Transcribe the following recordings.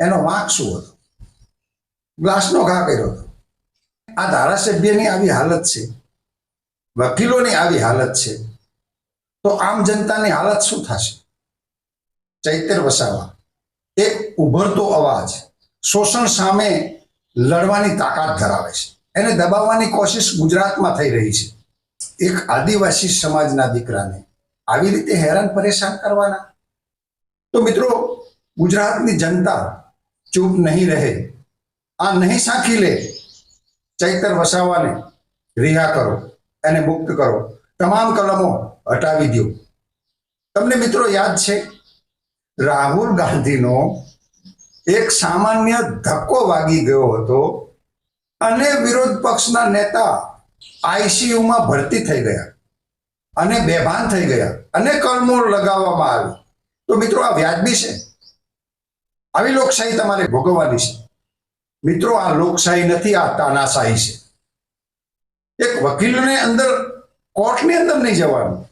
એનો વાંક શું હતો? ગ્લાસનો ઘા કર્યો હતો. આ ધારાસભ્યની આવી હાલત છે. વકીલોની આવી હાલત છે. તો આમ જનતાની હાલત શું થશે? ચૈતર વસાવા. એક ઉભરતો અવાજ શોષણ સામે લડવાની તાકાત ધરાવે છે. એને દબાવવાની કોશિશ ગુજરાતમાં થઈ રહી છે. એક આદિવાસી સમાજના દીકરાને આવી રીતે હેરાન પરેશાન કરવાના? તો મિત્રો, ગુજરાતની જનતા ચૂપ નહીં રહે. આ નહીં સાંખી લે. ચૈતર વસાવાને રિહા કરો, એને મુક્ત કરો. તમામ કલમો હટાવી દો તમને મિત્રો યાદ છે, રાહુલ ગાંધીનો એક સામાન્ય ધક્કો વાગી ગયો હતો અને વિરોધ પક્ષના નેતા આઈસીયુમાં ભરતી થઈ ગયા અને બેભાન થઈ ગયા અને કલમો લગાવવામાં આવી. તો મિત્રો આ વ્યાજબી છે. આવી લોકશાહી તમારે ભોગવવાની છે. મિત્રો, આ લોકશાહી નથી, આ તાનાશાહી છે. એક વકીલને અંદર કોર્ટની અંદર નહીં જવાનું.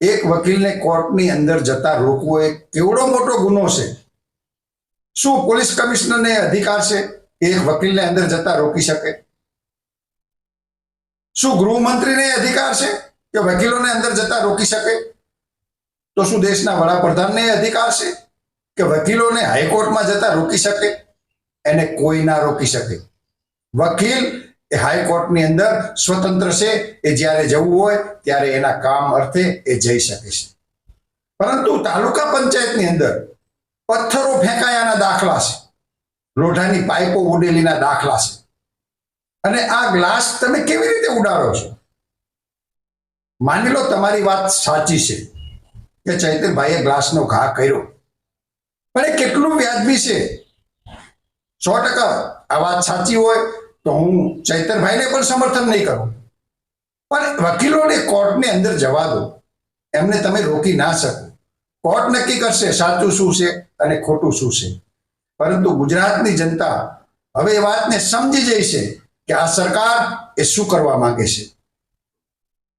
એક વકીલને કોર્ટની અંદર જતા રોકવો એ કેવડો મોટો ગુનો છે. શું પોલીસ કમિશનરને અધિકાર છે કે એક વકીલને અંદર જતા રોકી શકે? શું ગૃહમંત્રીને અધિકાર છે કે વકીલોને અંદર જતા રોકી શકે? તો શું દેશના વડાપ્રધાનને અધિકાર છે? કે વકીલોને હાઈકોર્ટમાં જતા રોકી શકે, એને કોઈ ના રોકી શકે. વકીલ એ હાઈકોર્ટની અંદર સ્વતંત્ર છે, એ જ્યારે જવું હોય, ત્યારે એના કામ અર્થે એ જઈ શકે છે. પરંતુ તાલુકા પંચાયતની અંદર પથ્થરો ફેંકાયાના દાખલા છે. લોઢાની પાઇપો ઉડેલીના દાખલા છે. અને આ ગ્લાસ તમે કેવી રીતે ઉડાડો છો? માની લો તમારી વાત સાચી છે કે ચૈતરભાઈએ ગ્લાસનો ઘા કર્યો. પણ એ કેટલું વ્યાજબી છે? સો ટકા. આ વાત સાચી હોય તો હું ચૈતનભાઈને પણ સમર્થન નહીં કરું. પણ વકીલોને કોર્ટની અંદર જવા દો. એમને તમે રોકી ના શકો. કોર્ટ નક્કી કરશે સાચું શું છે અને ખોટું શું છે. પરંતુ ગુજરાતની જનતા હવે એ વાતને સમજી જઈ છે કે આ સરકાર એ શું કરવા માંગે છે.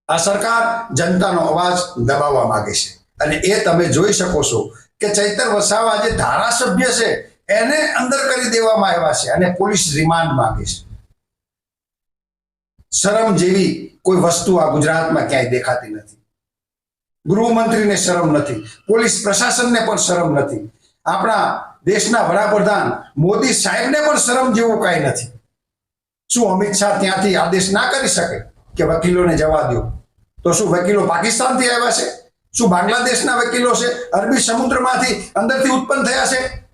આ સરકાર જનતાનો અવાજ દબાવવા માંગે છે. અને એ તમે જોઈ શકો છો કે ચૈતર વસાવા જે ધારાસભ્ય છે, એને અંદર કરી દેવામાં આવ્યા છે અને પોલીસ રિમાન્ડ માંગે છે. શરમ જેવી કોઈ વસ્તુ આ ગુજરાતમાં ક્યાંય દેખાતી નથી. ગૃહમંત્રીને શરમ નથી, પોલીસ પ્રશાસનને પણ શરમ નથી, આપણા દેશના વડાપ્રધાન મોદી સાહેબને પણ શરમ જેવું કાંઈ નથી. શું અમિત શાહ ત્યાંથી આદેશ ના કરી શકે કે વકીલોને જવા દો? તો શું વકીલો પાકિસ્તાનથી આવ્યા છે? શું બાંગ્લાદેશના વકીલો છે? અરબી સમુદ્રમાંથી અંદરથી ઉત્પન્ન થયા છે?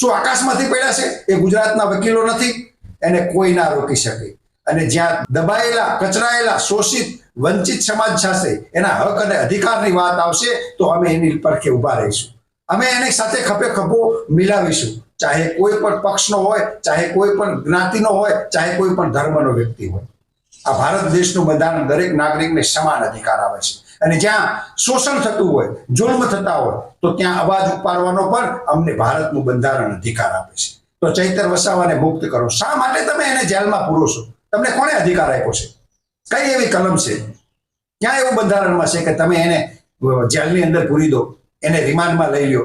શું આકાશમાંથી પડ્યા છે? એ ગુજરાતના વકીલો નથી. એને કોઈ ના રોકી શકે. અને જ્યાં દબાયેલા, કચરાયેલા, શોષિત, વંચિત સમાજ સાથે એના હક અને અધિકારની વાત આવશે, તો અમે એની પડખે ઊભા રહીશું. અમે એની સાથે ખભે ખભો મિલાવીશું. ચાહે કોઈ પણ પક્ષનો હોય, ચાહે કોઈ પણ જ્ઞાતિનો હોય, ચાહે કોઈ પણ ધર્મનો વ્યક્તિ હોય. આ ભારત દેશનું બંધારણ દરેક નાગરિકને સમાન અધિકાર આવે છે. અને જ્યાં શોષણ થતું હોય, જુલ્મ થતા હોય, તો ત્યાં અવાજ ઉપાડવાનો પણ અમને ભારતનું બંધારણ અધિકાર આપે છે. તો ચૈતર વસાવાને મુક્ત કરો. શા માટે તમે એને જેલમાં પૂરો છો? તમને કોણે અધિકાર આપ્યો છે? કઈ એવી કલમ છે? ક્યાં એવું બંધારણમાં છે કે તમે એને જેલની અંદર પૂરી દો, એને રિમાન્ડમાં લઈ લ્યો?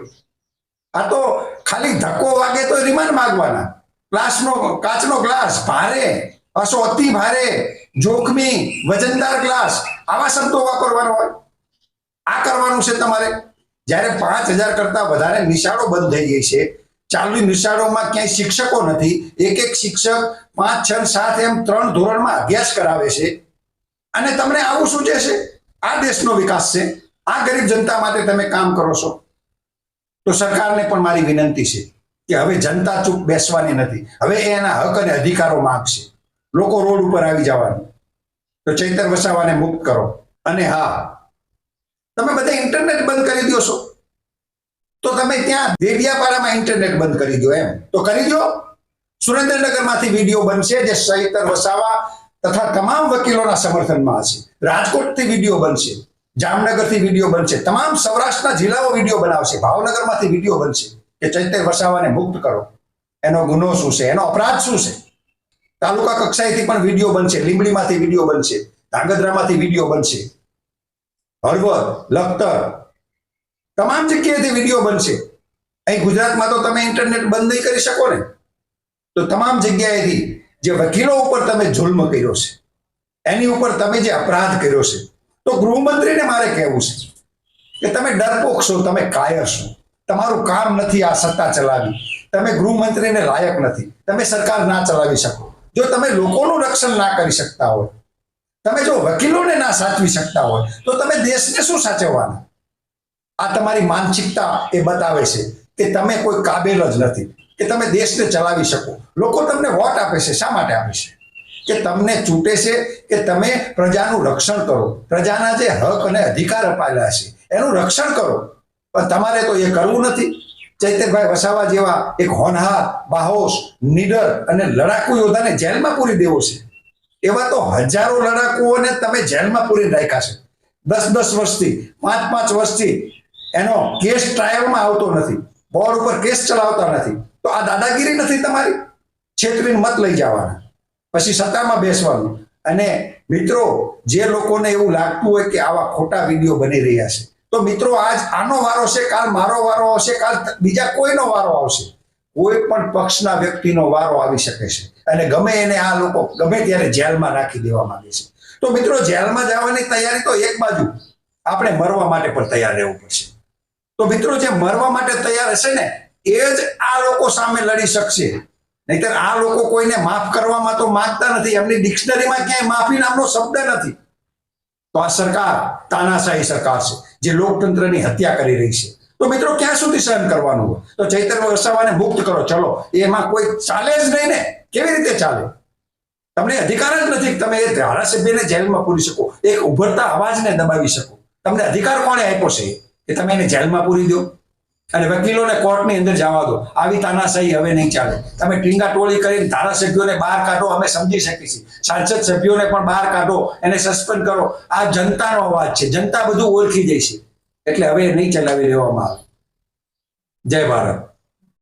આ તો ખાલી ધક્કો વાગે તો રિમાન્ડ માંગવાના. ગ્લાસનો, કાચનો ગ્લાસ ભારે અસો અતિ ભારે. જોખમી, વજનદાર ગ્લાસ આવા શબ્દો વાપરવાનો હોય. આ કરવાનું છે તમારે. જ્યારે પાંચ હજાર કરતા વધારે નિશાળો બંધ થઈ ગઈ છે ચાલુ નિશાળોમાં ક્યાંય શિક્ષકો નથી. એક એક શિક્ષક પાંચ, છ, સાત એમ ત્રણ ધોરણમાં અભ્યાસ કરાવે છે. અને તમને આવું સૂચે છે? આ દેશનો વિકાસ છે. આ ગરીબ જનતા માટે તમે કામ કરો છો. તો સરકારને પણ મારી વિનંતી છે કે હવે જનતા ચૂપ બેસવાની નથી. હવે એના હક અને અધિકારો માંગશે. લોકો રોડ ઉપર આવી જવાનું. તો ચૈતર વસાવાને મુક્ત કરો. અને હા, તમે બધા ઇન્ટરનેટ બંધ કરી દો છો. તો તમે ત્યાં દેડિયાપાડામાં ઇન્ટરનેટ બંધ કરી દો એમ. તો કરી દો સુરેન્દ્રનગરમાંથી વીડિયો બનશે જે ચૈતર વસાવા તથા તમામ વકીલોના સમર્થનમાં હશે. રાજકોટથી વીડિયો બનશે. જામનગરથી વીડિયો બનશે. તમામ સૌરાષ્ટ્રના જિલ્લાઓ વીડિયો બનાવશે. ભાવનગરમાંથી વીડિયો બનશે. કે ચૈતર વસાવાને મુક્ત કરો. એનો ગુનો શું છે? એનો અપરાધ શું છે? તાલુકા કક્ષાએથી પણ વીડિયો બનશે, લીંબડીમાંથી વીડિયો બનશે, ધાંગધ્રામાંથી વીડિયો બનશે, હળવદ, લખતર, તમામ જગ્યાએથી વીડિયો બનશે. અહીં ગુજરાતમાં તો તમે ઇન્ટરનેટ બંધ નહીં કરી શકો ને. તો તમામ જગ્યાએથી જે વકીલો ઉપર તમે જુલ્મ કર્યો છે, એની ઉપર તમે જે અપરાધ કર્યો છે, તો ગૃહમંત્રીને મારે કહેવું છે કે તમે ડરપોક છો, તમે કાયર છો. તમારું કામ નથી આ સત્તા ચલાવી. તમે ગૃહમંત્રીને લાયક નથી. તમે સરકાર ના ચલાવી શકો. જો તમે લોકોનું રક્ષણ ના કરી શકતા હોય, તમે જો વકીલોને ના સાચવી શકતા હોય, તો તમે દેશને શું સાચવવાના? આ તમારી માનસિકતા એ બતાવે છે કે તમે કોઈ કાબેલ જ નથી, કે તમે દેશને ચલાવી શકો. લોકો તમને વોટ આપે છે, શા માટે આપે છે? કે તમને ચૂંટે છે, કે તમે પ્રજાનું રક્ષણ કરો. પ્રજાના જે હક અને અધિકાર અપાયેલા છે, એનું રક્ષણ કરો. પણ તમારે તો એ કરવું નથી. ચૈતરભાઈ વસાવા જેવા એક હોનહાર, બાહોશ, નીડર અને લડાકુ યોદ્ધાને જેલમાં પૂરી દેવો છે. એવા તો હજારો લડાકુઓને તમે જેલમાં પૂરી રાખ્યા છે. દસ દસ વર્ષથી, પાંચ પાંચ વર્ષથી એનો કેસ ટ્રાયલમાં આવતો નથી. બોર્ડ ઉપર કેસ ચલાવતા નથી. તો આ દાદાગીરી નથી તમારી? છેતરીને મત લઈ જવાના. પછી સત્તામાં બેસવાનું. અને મિત્રો, જે લોકોને એવું લાગતું હોય કે આવા ખોટા વીડિયો બની રહ્યા છે તો મિત્રો, આજ આનો વારો છે કાલ મારો વારો આવશે, કાલ બીજા કોઈનો વારો આવશે? કોઈ પણ પક્ષના વ્યક્તિનો વારો આવી શકે છે. અને ગમે એને આ લોકો, ગમે ત્યારે જેલમાં નાખી દેવા માંગે છે. તો મિત્રો, જેલમાં જવાની તૈયારી તો એક બાજુ. આપણે મરવા માટે પણ તૈયાર રહેવું પડશે. તો મિત્રો, જે મરવા માટે તૈયાર હશે ને, એ જ આ લોકો સામે લડી શકશે. નહીતર આ લોકો કોઈને માફ કરવામાં તો માંગતા નથી. એમની ડિક્શનરીમાં ક્યાંય માફી નામનો શબ્દ નથી. તો આ સરકાર તાનાશાહી સરકાર છે, જે લોકતંત્રની હત્યા કરી રહી છે. તો મિત્રો, ક્યાં સુધી સહન કરવાનું હોય? તો ચૈતન્ય વસાવાને મુક્ત કરો. ચલો, એમાં કોઈ ચાલે જ નહીં ને. કેવી રીતે ચાલે? તમને અધિકાર જ નથી તમે એ ધારાસભ્યને જેલમાં પૂરી શકો. એક ઉભરતા અવાજને દબાવી શકો. તમને અધિકાર કોણે આપ્યો છે? કે તમે એને જેલમાં પૂરી દો? અને વકીલોને કોર્ટની અંદર જવા દો. આવી તાનાશાહી હવે નહીં ચાલે. તમે ટીંગા ટોળી કરીને ધારાસભ્યોને બહાર કાઢો, અમે સમજી શકીએ છીએ. સાંસદ સભ્યોને પણ બહાર કાઢો, એને સસ્પેન્ડ કરો. આ જનતાનો અવાજ છે. જનતા બધું ઓળખી જાય છે. એટલે હવે નહીં ચલાવી લેવામાં આવે. જય ભારત.